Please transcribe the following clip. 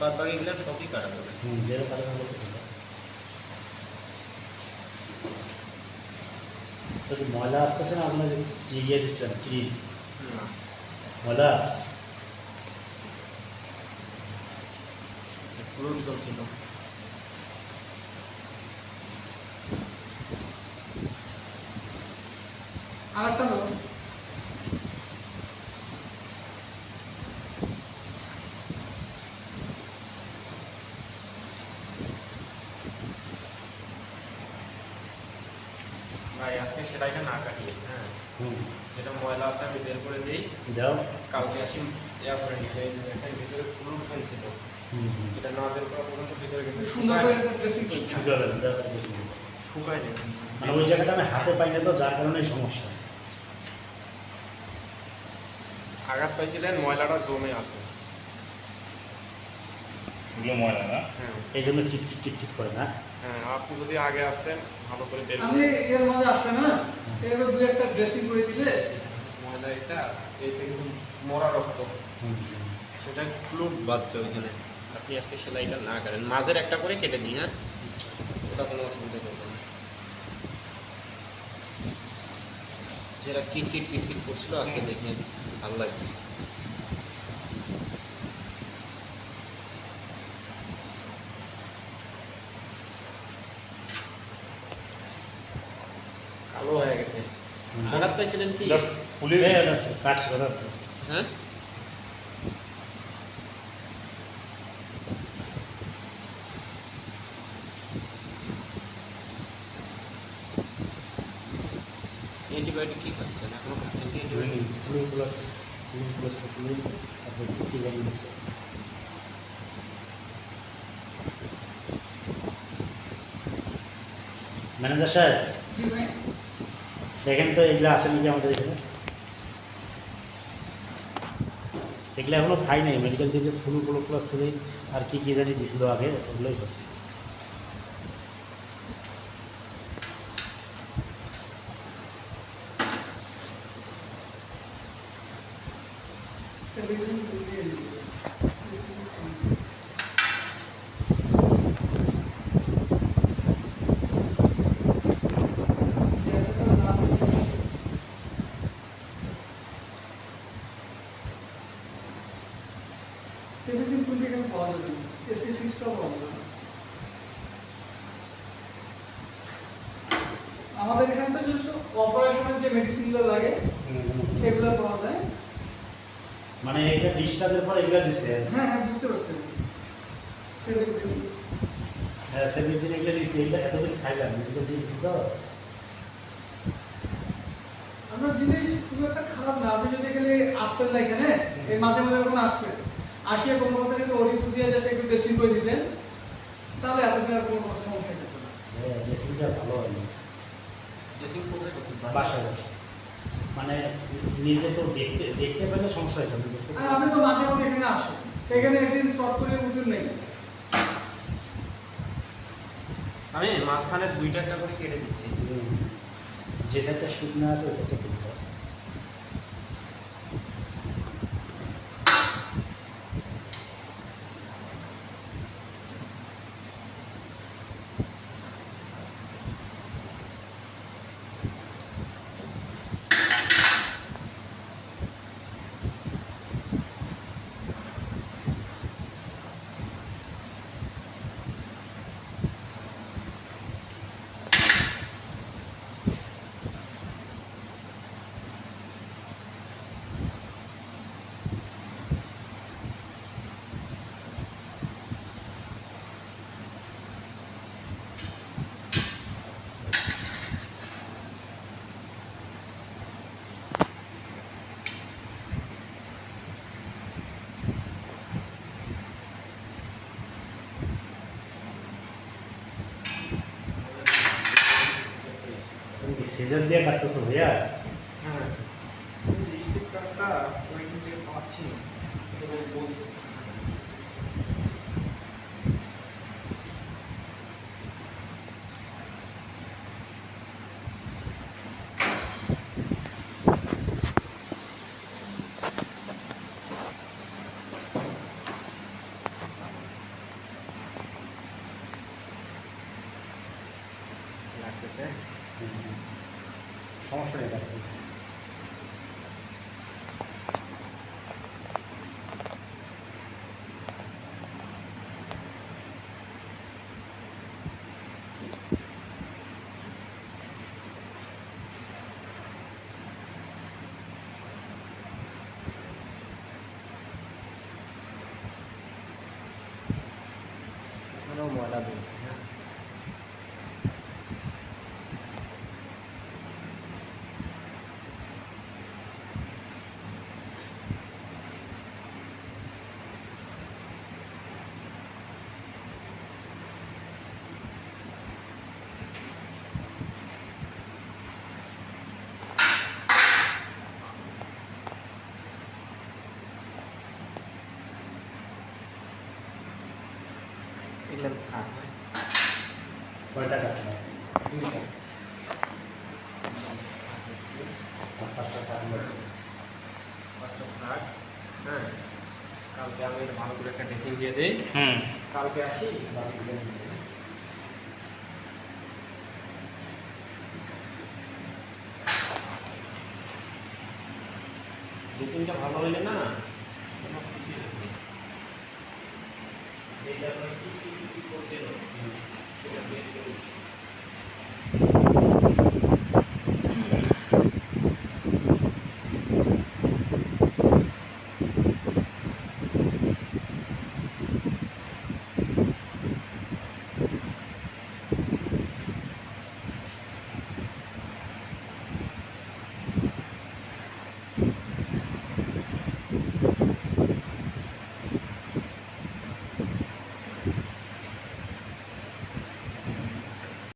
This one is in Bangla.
বাদ বাকি গেলে সবই কাটা যাবে। হুম যেটা কারণে হলো তো ভালো। তো কি ময়লা আসতেছে না আপনার যে কি ইয়ে দিচ্ছিলেন ক্রিম? ময়লা? পুরো চলছিল আর একটা সেটাইটা না কাটিয়ে হ্যাঁ। ময়লা আছে আমি বের করে দিই। কালকে আসি ইয়া করে ভিতরে ফুল ফেলছিল এটা না বের করা পর্যন্ত ভিতরে কিন্তু না। শুকায় মানে ওই জায়গাটা আমি হাতে পাই না তো যার কারণে সমস্যা। আঘাত পাইছিলেন ময়লাটা জমে আছে। এগুলো ময়লা না। হ্যাঁ। এই জন্য টিক টিক টিক টিক করে না। হ্যাঁ আপনি যদি আগে আসতেন ভালো করে বের আমি এর মাঝে আসলে না এর দু একটা ড্রেসিং করে দিলে ময়লা এটা এইটা কিন্তু মরা রক্ত। সেটা ক্লুট বাজছে ওইখানে। আপনি আজকে সেলাইটা না করেন। মাঝের একটা করে কেটে দিই হ্যাঁ? ওটা কোনো অসুবিধা করবে না। যেটা কিট কিট কিট কিট করছিল আজকে দেখে ভালো লাগবে পাইছিলেন কি? কাটছে। হ্যাঁ অ্যান্টিবায়োটিক কি খাচ্ছেন? এখনও খাচ্ছেন কি দিছে ম্যানেজার সাহেব? জি ভাই। দেখেন তো, এগুলো আছে নাকি আমাদের এখানে? এগুলো এখনও খাই নাই মেডিকেল দিয়েছে, ফুলু ফুলু প্লাস আর কি কি জানি দিছিল আগে ওগুলোই হচ্ছে সেলিব্রেশন করে দিয়ে দিই ড্রেসিং করি। এতটা না দিলে সেভেন্টিন টোয়েন্টি এখানে পাওয়া যাবে না এসি সিক্সটাও পাওয়া যাবে না আমাদের এখানে তো just অপারেশনের যে মেডিসিনগুলো লাগে এগুলো পাওয়া যায়। মানে এটা ডিসচার্জের পর এগুলো দিছে? হ্যাঁ হ্যাঁ বুঝতে পারছি সেভেন্টিন হ্যাঁ সেভেন্টিন এগুলো দিছে এইটা এতদিন খাইলাম মেডিকেল দিয়ে দিছি তো। আপনার জিনিস খুব একটা খারাপ না আপনি যদি গেলে আসতেন না এখানে এই মাঝে মাঝে যখন আসতেন আসিয়ে কোনো কথা কিন্তু ওষুধ দিয়ে যাচ্ছে একটু ড্রেসিং করে দিতেন। তাহলে এতদিন আর কোনো সমস্যা হতো না হ্যাঁ ড্রেসিংটা ভালো হয়নি ড্রেসিং কোথায় করছেন? বাসায়? বাসায় মানে নিজে তো দেখতে দেখতে পেলে সমস্যা না আর আপনি তো মাঝে মাঝে এখানে আসেন। এখানে একদিন চট করে উঠুন নেই। আমি মাঝখানে দুইটা একটা করে কেটে দিচ্ছি। যে সাইডটা শুকনো আছে ওই সাইডটা তুমি সিজন দিয়ে কাটতেছো ভাইয়া হ্যাঁ স্টিচ কাটটা সমস্যা নেই কাছে এখানেও ময়লা দিয়েছে হ্যাঁ এগুলো থাক। কয়টা কাটলো দুইটা পাঁচটা কাটলো পাঁচটা থাক হ্যাঁ। কালকে আমি ভালো করে একটা ড্রেসিং দিয়ে দিই। হুম। কালকে আসি ড্রেসিংটা ভালো হইলে না কোনো কিছুই যেটা আপনার কি কি করছিল সেটা বের করে